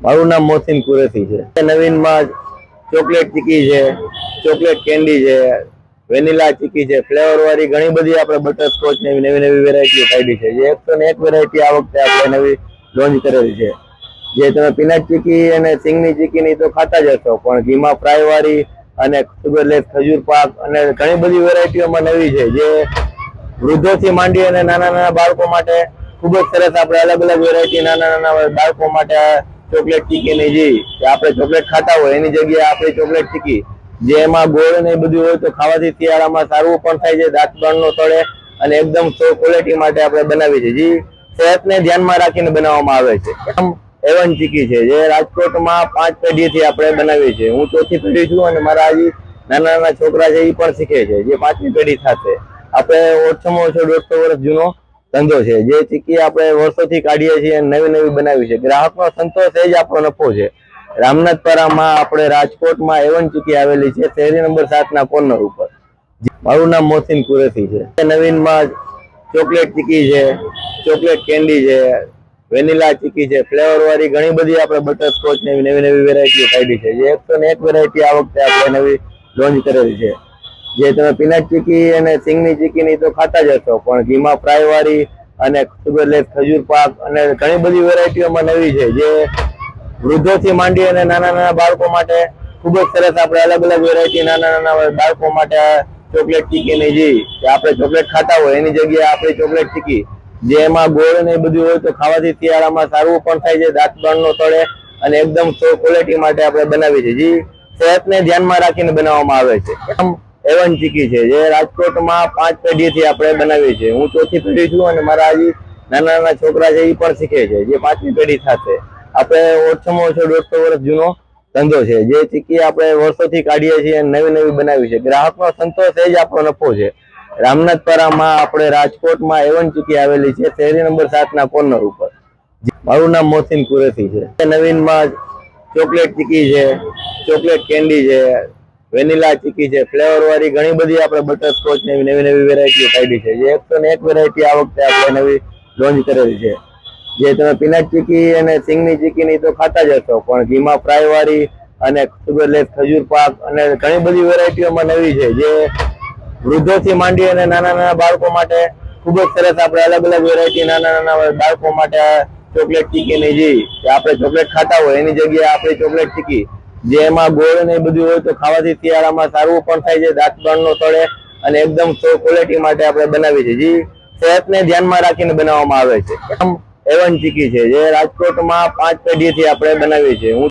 મારું નામ મોહસિન કુરેથી છે. નવીનમાં ચોકલેટ ચીકી છે, ચોકલેટ કેન્ડી છે, વેનીલા ચીકી છે ફ્લેવર વાળી ઘણી બધી આપણે બટરસ્કોચ ને નવી નવી વેરાયટીઓ કાઢી છે. જે એકસો ને એક વેરાયટી આ વખતે આપણે નવી લોન્ચ કરેલી છે. જે તમે પીનટ ચીકી અને સિંગની ચીકી ની તો ખાતા જ હશો, પણ ઘીમાં ફ્રાય વાળી અને સુગરલેસ ખજૂર પાક અને ઘણી બધી વેરાયટીઓમાં નવી છે. જે વૃદ્ધોથી માંડી અને નાના નાના બાળકો માટે ખૂબ જ સરસ આપણે અલગ અલગ વેરાયટી નાના નાના બાળકો માટે ચોકલેટ ચીકીની જે આપણે ચોકલેટ ખાતા હોય, એની જગ્યાએ આપણે ચોકલેટ ચીકી. જે એમાં ગોળ ને બધું હોય તો ખાવાથી શિયાળામાં સારું પણ થાય છે, દાંત પણ નો તળે અને એકદમ સો ક્વોલિટી માટે આપણે બનાવી છે જે, સેહતને ધ્યાનમાં રાખીને બનાવવામાં આવે છે. એવન ચીકી છે, જે રાજકોટમાં પાંચ પેઢીથી આપણે બનાવી છે હું ચોથી પેઢી છું અને મારા હજી નાના નાના છોકરા છે એ પણ શીખે છે, જે પાંચમી પેઢી થશે આપણે ઓછામાં ઓછો દોઢસો વર્ષ જૂનો ધંધો છે. જે ચીકી આપણે વર્ષોથી કાઢીએ છીએ નવી નવી બનાવી છે. ગ્રાહકનો સંતોષ એ જ આપણો નફો છે. રામનાથપરામાં આપણે રાજકોટમાં એવન ચીકી આવેલી છે. શેરી નંબર સાતના કોર્નર ઉપર. મારું નામ મોહસિન કુરેશી છે. નવીનમાં ચોકલેટ ચીકી છે, ચોકલેટ કેન્ડી છે, વેનીલા ચીકી છે. ફ્લેવર વાળી ઘણી બધી આપણે બટરસ્કોચ નવી નવી નવી વેરાયટીઓ કાઢી છે. જે એકસો ને એક વેરાયટી આ વખતે આપણે નવી લોન્ચ કરેલી છે. જે તમે પીનટ ચીકી અને સિંગની ચીકી ની તો ખાતા જ હશો, પણ ઘીમાં ફ્રાય વાળી અને સુગરલેસ ખજૂર પાક અને ઘણી બધી વેરાયટીઓમાં નવી છે, જે વૃદ્ધોથી માંડી અને નાના નાના બાળકો માટે ખૂબ જ સરસ આપણે અલગ અલગ વેરાયટી નાના નાના બાળકો માટે ચોકલેટ ચીકીની જે આપણે ચોકલેટ ખાતા હોય, એની જગ્યાએ આપણે ચોકલેટ ચીકી, જે એમાં ગોળ ને બધું હોય તો ખાવાથી શિયાળામાં સારું પણ થાય છે, દાંત બળ નો તળે અને એકદમ સો ક્વોલિટી માટે આપણે બનાવી છે જે સેહતને ધ્યાનમાં રાખીને બનાવવામાં આવે છે. એવન ચીકી છે, જે રાજકોટમાં પાંચ પેઢીથી આપણે બનાવી છે હું ચોથી પેઢી છું અને મારા હજી નાના નાના છોકરા છે એ પણ શીખે છે, જે પાંચમી પેઢી થશે. આપણે ઓછામાં ઓછો દોઢસો વર્ષ જૂનો ધંધો છે, જે ચીકી આપણે વર્ષોથી કાઢીએ છીએ અને નવી નવી બનાવી છે ગ્રાહકનો સંતોષ એ જ આપણો નફો છે. રામનાથપરામાં આપણે રાજકોટમાં એવન ચીકી આવેલી છે શહેરી નંબર સાતના કોર્નર ઉપર. મારું નામ મોહસિન કુરેશી છે. નવીનમાં ચોકલેટ ચીકી છે, ચોકલેટ કેન્ડી છે વેનીલા ચીકી છે, ફ્લેવર વાળી ઘણી બધી આપણે બટરસ્કોચ ને નવી નવી વેરાયટીઓ કાઢી છે. જે એકસો ને એક વેરાયટી આ વખતે આપણે નવી લોન્ચ કરેલી છે. જે તમે પીનટ ચીકી અને સિંગની ચીકી ની તો ખાતા જ હશો, પણ ઘીમાં ફ્રાય વાળી અને સુગરલેસ ખજૂર પાક અને ઘણી બધી વેરાયટીઓમાં નવી છે. જે વૃદ્ધોથી માંડી અને નાના નાના બાળકો માટે ખૂબ જ સરસ આપણે અલગ અલગ વેરાયટી નાના નાના બાળકો માટે ચોકલેટ ચોકલેટ ચીકીની જે આપણે ચોકલેટ ખાતા હોય, એની જગ્યાએ આપણે ચોકલેટ ચીકી જે એમાં ગોળ ને બધું હોય તો ખાવાથી શિયાળામાં સારું પણ થાય છે, દાંત પણ નો તળે અને એકદમ સો ક્વોલિટી માટે આપણે બનાવી છે જે, સેહતને ધ્યાનમાં રાખીને બનાવવામાં આવે છે. એવન ચીકી છે, જે રાજકોટમાં પાંચ પેઢીથી આપણે બનાવી છે હું